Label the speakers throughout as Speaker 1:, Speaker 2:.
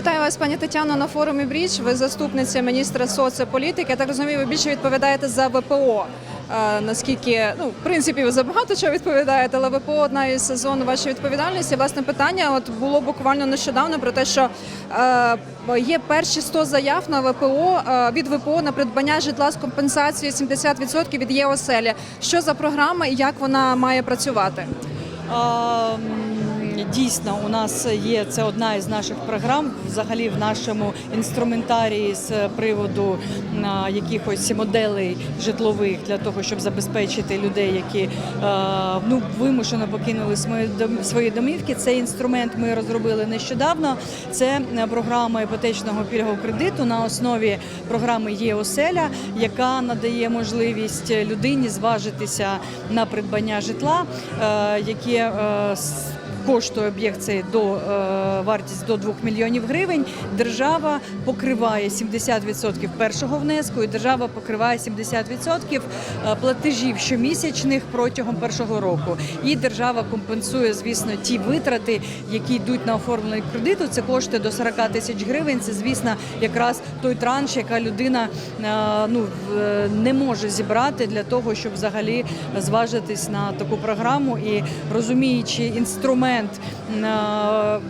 Speaker 1: Вітаю вас, пані Тетяно, на форумі Бріч. Ви заступниця міністра соцполітики. Я так розумію, ви більше відповідаєте за ВПО. Е, наскільки ну в принципі ви за багато чого відповідаєте, але ВПО одна із зон вашої відповідальності. Власне питання от було буквально нещодавно про те, що е, є перші 100 заяв на ВПО е, від ВПО на придбання житла з компенсацією 70% від ЄОСЕЛі. Що за програма і як вона має працювати?
Speaker 2: М, Дійсно, у нас є це одна із наших програм, взагалі в нашому інструментарії з приводу якихось моделей житлових для того, щоб забезпечити людей, які ну вимушено покинули свої дом- свої домівки. Цей інструмент ми розробили нещодавно. Це е, програма іпотечного пільгового кредиту на основі програми ЄОСЕЛЯ, яка надає можливість людині зважитися на придбання житла, е, яке е, Коштує об'єкт цей до е, вартість до 2 мільйонів гривень. Держава покриває 70% першого внеску, і держава покриває 70% е, платежів щомісячних протягом першого року. І держава компенсує, звісно, ті витрати, які йдуть на оформлення кредиту. Це коштує до 40 тисяч гривень. Це, звісно, якраз той транш, яка людина е, ну не може зібрати для того, щоб взагалі зважитись на таку програму і розуміючи інструмент е,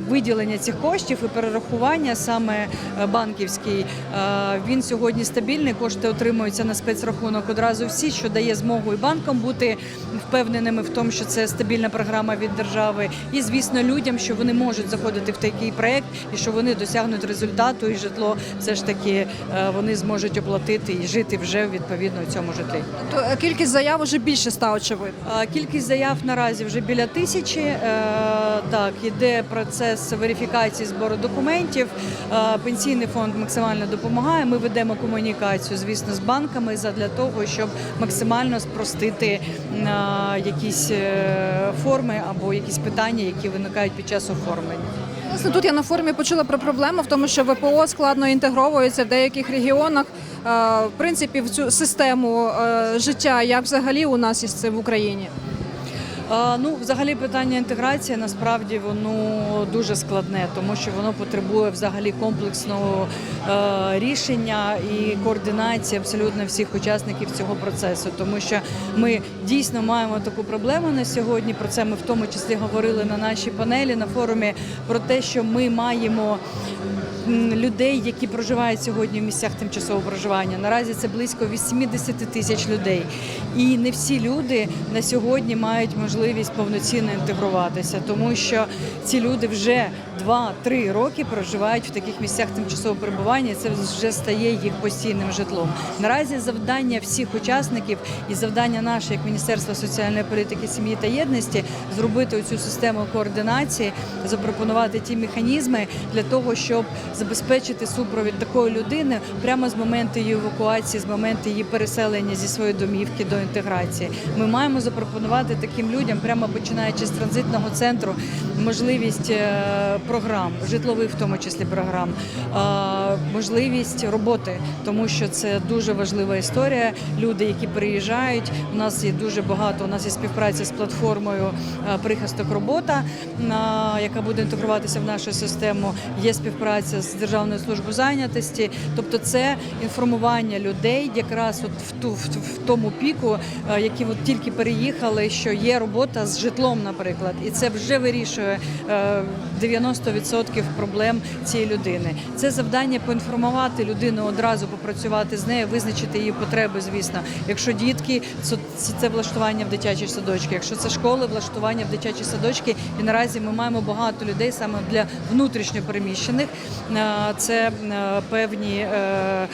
Speaker 2: виділення цих коштів і перерахування саме е, банківський, е, він сьогодні стабільний. Кошти отримуються на спецрахунок одразу всі, що дає змогу і банкам бути впевненими в тому, що це стабільна програма від держави, і звісно людям, що вони можуть заходити в такий проект і що вони досягнуть результату, і житло все ж таки вони зможуть оплатити і жити вже відповідно у цьому житлі.
Speaker 1: То е, кількість заяв уже більше ста очевидно.
Speaker 2: Кількість заяв наразі вже біля тисячі. Е, Так, іде процес верифікації збору документів. Е, Пенсійний фонд максимально допомагає. Ми ведемо комунікацію, звісно, з банками задля того, щоб максимально спростити е, якісь форми або якісь питання, які виникають під час оформлення.
Speaker 1: Власне, тут я на форумі почула про проблему в тому, що ВПО складно інтегровується в деяких регіонах. В принципі, в цю систему життя, як взагалі у нас із цим в Україні.
Speaker 2: Ну, взагалі, питання інтеграції насправді воно дуже складне, тому що воно потребує взагалі комплексного е, рішення і координації абсолютно всіх учасників цього процесу. Тому що ми дійсно маємо таку проблему на сьогодні. Про це ми в тому числі говорили на нашій панелі на форумі про те, що ми маємо людей, які проживають сьогодні в місцях тимчасового проживання. Наразі це близько 80 тисяч людей. І не всі люди на сьогодні мають можливість повноцінно інтегруватися, тому що ці люди вже 2-3 роки проживають в таких місцях тимчасового перебування. і Це вже стає їх постійним житлом. Наразі завдання всіх учасників і завдання наше, як Міністерства соціальної політики, сім'ї та єдності, зробити цю систему координації, запропонувати ті механізми для того, щоб забезпечити супровід такої людини прямо з моменту її евакуації, з моменту її переселення зі своєї домівки до інтеграції. Ми маємо запропонувати таким людям, прямо починаючи з транзитного центру, можливість е, програм, житлових в тому числі програм, можливість роботи, тому що це дуже важлива історія. Люди, які приїжджають, у нас є дуже багато. У нас є співпраця з платформою Прихисток робота, яка буде інтегруватися в нашу систему. Є співпраця з Державною службою зайнятості. Тобто, це інформування людей якраз от в ту в, тому піку, які от тільки переїхали, що є робота з житлом, наприклад, і це вже вирішує е, 90% проблем цієї людини. Це завдання поінформувати людину одразу, попрацювати з нею, визначити її потреби. Звісно, якщо дітки, це, влаштування в дитячі садочки. Якщо це школи, влаштування в дитячі садочки. І наразі ми маємо багато людей саме для внутрішньо переміщених. Е, Це е, певні е,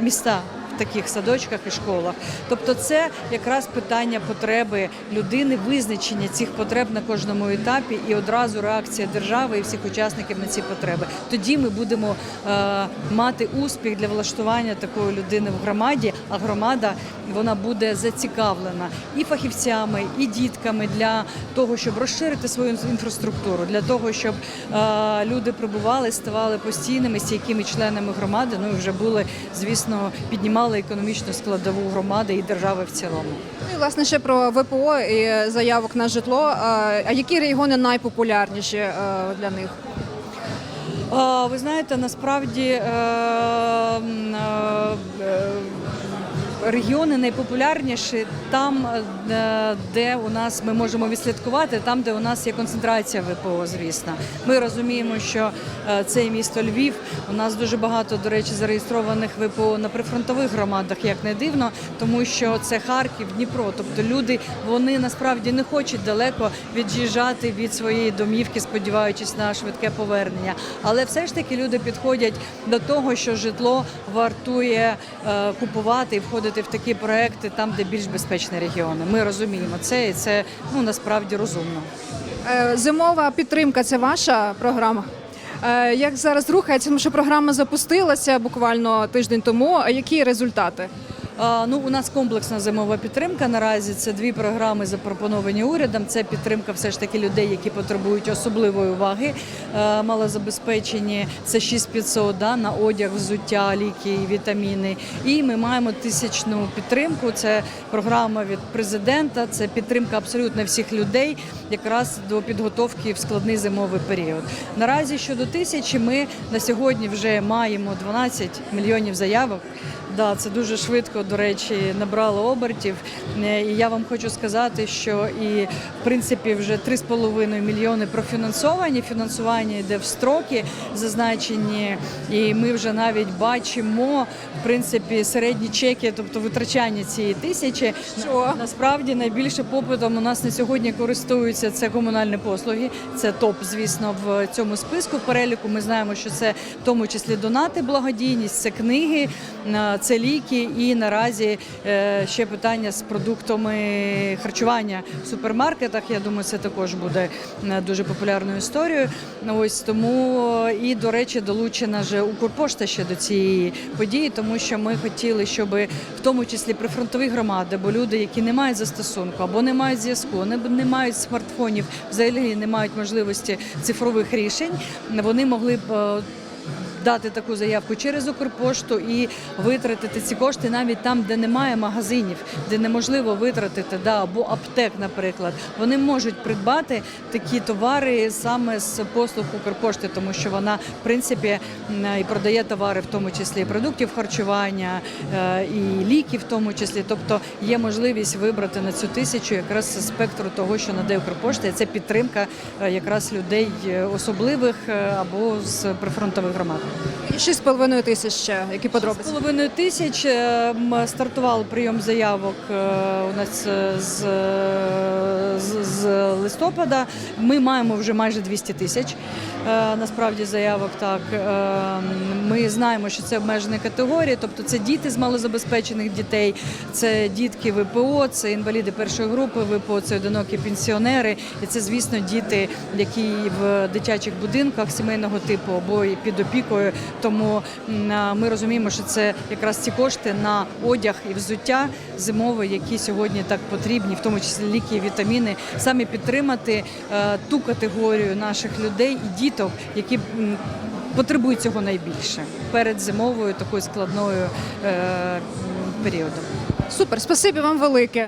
Speaker 2: міста таких садочках і школах. Тобто, це якраз питання потреби людини, визначення цих потреб на кожному етапі і одразу реакція держави і всіх учасників на ці потреби. Тоді ми будемо е, мати успіх для влаштування такої людини в громаді, а громада вона буде зацікавлена і фахівцями, і дітками для того, щоб розширити свою інфраструктуру, для того, щоб е, люди прибували, ставали постійними стійкими членами громади. Ну і вже були, звісно, піднімали економічну складову громади і держави в цілому.
Speaker 1: Ну і власне ще про ВПО і заявок на житло. А які регіони найпопулярніші е, для них?
Speaker 2: Ви знаєте, насправді е, е, регіони найпопулярніші там, е, де у нас ми можемо відслідкувати, там, де у нас є концентрація ВПО, звісно. Ми розуміємо, що е, це місто Львів. У нас дуже багато, до речі, зареєстрованих ВПО на прифронтових громадах, як не дивно, тому що це Харків, Дніпро. Тобто люди вони насправді не хочуть далеко від'їжджати від своєї домівки, сподіваючись на швидке повернення. Але все ж таки люди підходять до того, що житло вартує е, купувати і входити в такі проекти там, де більш безпечні регіони. Ми розуміємо це, і це ну насправді розумно.
Speaker 1: Е, Зимова підтримка це ваша програма. Е, Як зараз рухається, тому що програма запустилася буквально тиждень тому. А які результати?
Speaker 2: Ну, у нас комплексна зимова підтримка. Наразі це дві програми запропоновані урядом. Це підтримка все ж таки людей, які потребують особливої уваги. Е, Малозабезпечені це 6500 да, на одяг, взуття, ліки, вітаміни. І ми маємо тисячну підтримку. Це програма від президента. Це підтримка абсолютно всіх людей, якраз до підготовки в складний зимовий період. Наразі щодо тисячі, ми на сьогодні вже маємо 12 мільйонів заявок. Да, це дуже швидко, до речі, набрало обертів. Е, І я вам хочу сказати, що і в принципі вже 3,5 мільйони профінансовані. Фінансування йде в строки зазначені, і ми вже навіть бачимо в принципі середні чеки, тобто витрачання цієї тисячі.
Speaker 1: Що?
Speaker 2: Насправді найбільше попитом у нас на сьогодні користуються це комунальні послуги. Це топ, звісно, в цьому списку. В переліку ми знаємо, що це в тому числі донати, благодійність, це книги, е, це ліки. І наразі е, ще питання з продуктами харчування в супермаркетах. Я думаю, це також буде е, дуже популярною історією. Ось тому е, і до речі, долучена же Укрпошта ще до цієї події, тому що ми хотіли, щоб в тому числі прифронтові громади, бо люди, які не мають застосунку або не мають зв'язку, не, не мають смартфонів, взагалі не мають можливості цифрових рішень, вони могли б. Дати таку заявку через Укрпошту і витратити ці кошти навіть там, де немає магазинів, де неможливо витратити, да, або аптек, наприклад. Вони можуть придбати такі товари саме з послуг Укрпошти, тому що вона в принципі і продає товари, в тому числі і продуктів харчування, е, і ліки, в тому числі. Тобто є можливість вибрати на цю тисячу якраз спектру того, що надає Укрпошта. І це підтримка е, якраз людей е, особливих або з прифронтових громад.
Speaker 1: І 6,5 тисяч ще, які подробиці?
Speaker 2: З половиною тисяч е, стартував прийом заявок е, у нас е, з, з, з листопада. Ми маємо вже майже 200 тисяч. Насправді заявок так. Ми знаємо, що це обмежені категорії, тобто це діти з малозабезпечених дітей, це дітки ВПО, це інваліди першої групи ВПО, це одинокі пенсіонери. І це, звісно, діти, які в дитячих будинках сімейного типу або під опікою. Тому ми розуміємо, що це якраз ці кошти на одяг і взуття зимове, які сьогодні так потрібні, в тому числі ліки і вітаміни, саме підтримати е, ту категорію наших людей і діток, які потребують цього найбільше перед зимовою такою складною е, періодом.
Speaker 1: Супер, спасибі вам велике.